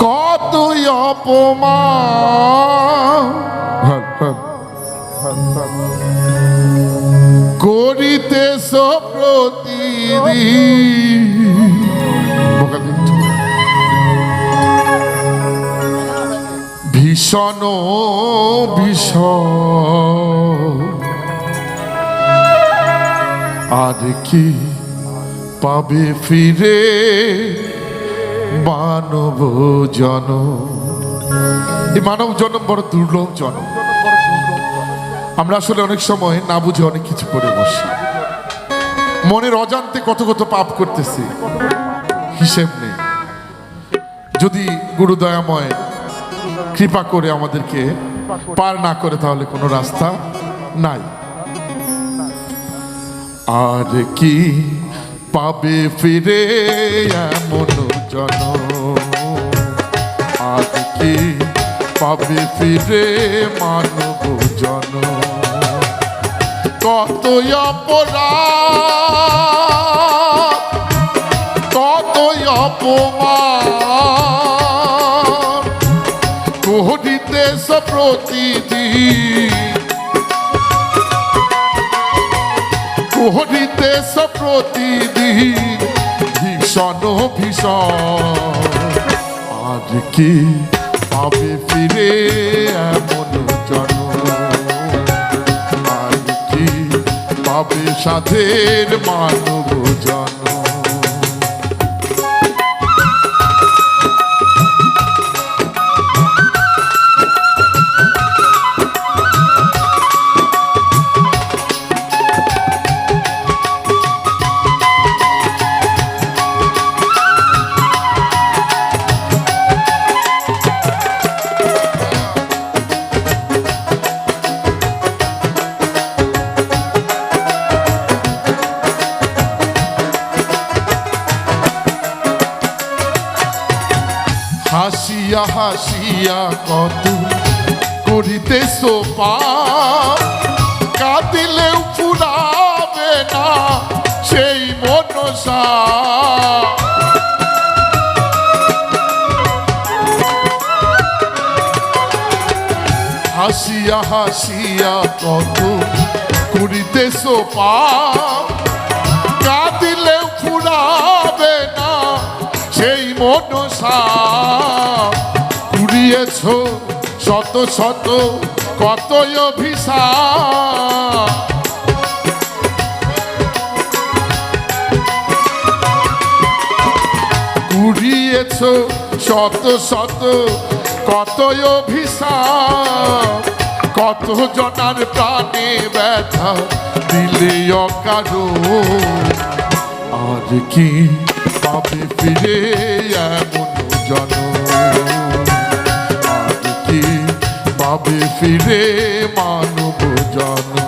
কতই অপমান করিতে দিচ্ছ। ভীষণ ভীষণ আর কি পাবে ফিরে মানব জন এই মানব জন্ম বড় দুর্লভ জন্ম। আমরা আসলে অনেক সময় না বুঝে অনেক কিছু করে বসি। মনের অজান্তে কত কত পাপ করতেছি। হিসেব নেই। যদি গুরু দয়াময় কৃপা করে আমাদেরকে পার না করে তাহলে কোনো রাস্তা নাই। আর কি পাবে ফিরে এমন জন আর কি পাবে ফিরে মানব জন কত অপরাধ কত অপমান। করিতেছ প্রতিদিন করিতেছ প্রতিদিন ভীষণ ভীষণ। আর কি পাবে ফিরে এমন জন? আর কি পাবে সাথের মানব জন হাসিয়া হাসিয়া কত করিতে সোপা কাঁদিলেও ফুরাবে না সেই মনসা। হাসিয়া হাসিয়া কত করিতে সোপা কাঁদিলেও ফুরাবে না সেই মনসা। কুড়িয়েছ শত শত কতই অভিশাপ। কুড়িয়েছ শত শত কতই অভিশাপ। কত জনার প্রাণে ব্যথা দিলে অকারো আর কি পাবে ফিরে? ফিরে মানব জন।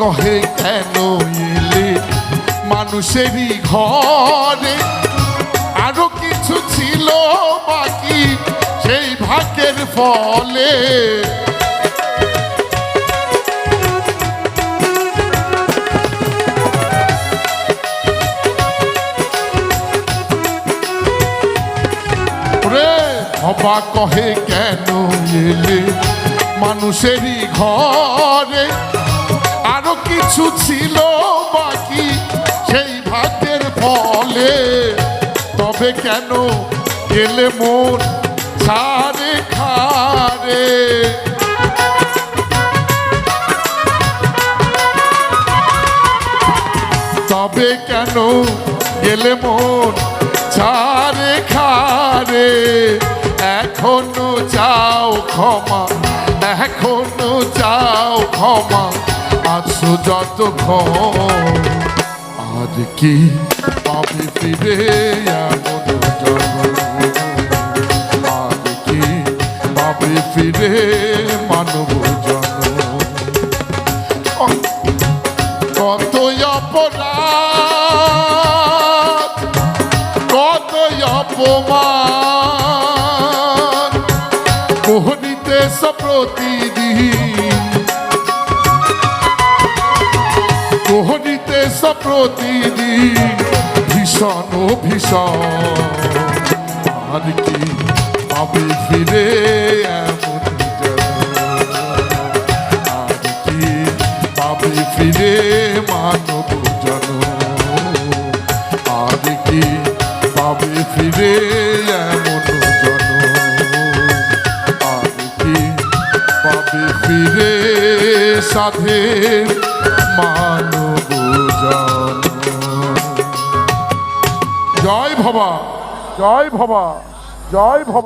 কহে, কেন এলে মানুষেরই ঘরে? আরও কিছু ছিল বাকি, সেই ভাগ্যের ফলে। ভবা কহে, কেন এলে মানুষেরই ঘরে? কিছু ছিল বাকি সেই ভাগ্যের ফলে। তবে কেন গেলে মন সারে খারে? তবে কেন গেলে মন ছাড়ে খারে? এখনও চাও ক্ষমা, এখনও চাও ক্ষমা। আছো যত আজ কি পাবে ফিরে আজ কি পাবে ফিরে মানব জন্ম কত কত অপমান। মোহনিতে প্রতিদিন ভীষণ ভীষণ। আর কি পাবে ফিরে এমন? আর ফিরে মানব জন্ম আর কি পাবে ফিরে এমন জন্ম আর কি পাবে ফিরে সাধে জয় ভবা জয় ভবা জয় ভবা।